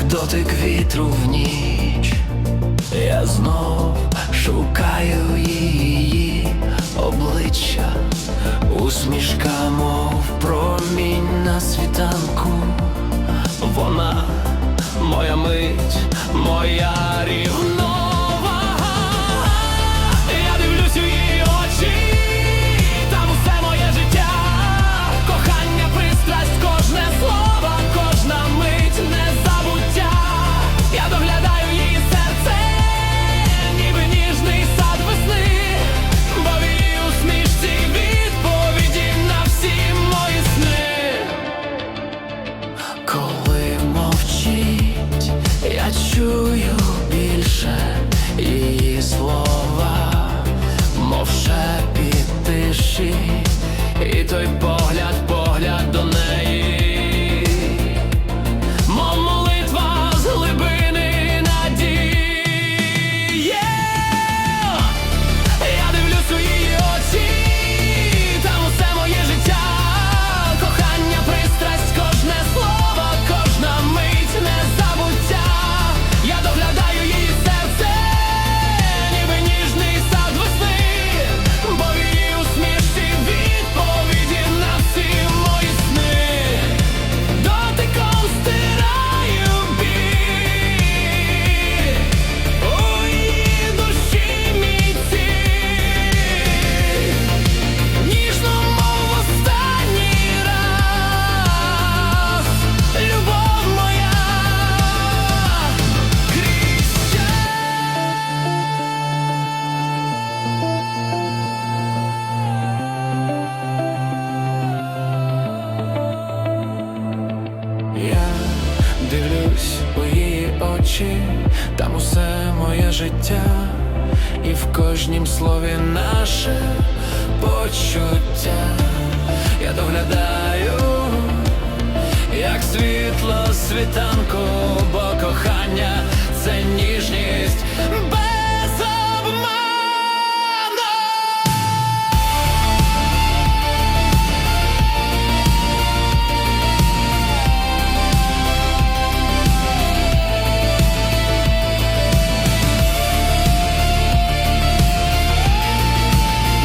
як дотик вітру в ніч, я знов шукаю її обличчя, усмішка, мов промінь на світанку. Я дивлюсь у її очі, там усе моє життя, і в кожнім слові наше почуття. Я доглядаю, як світло світанку, бо кохання це ніжність.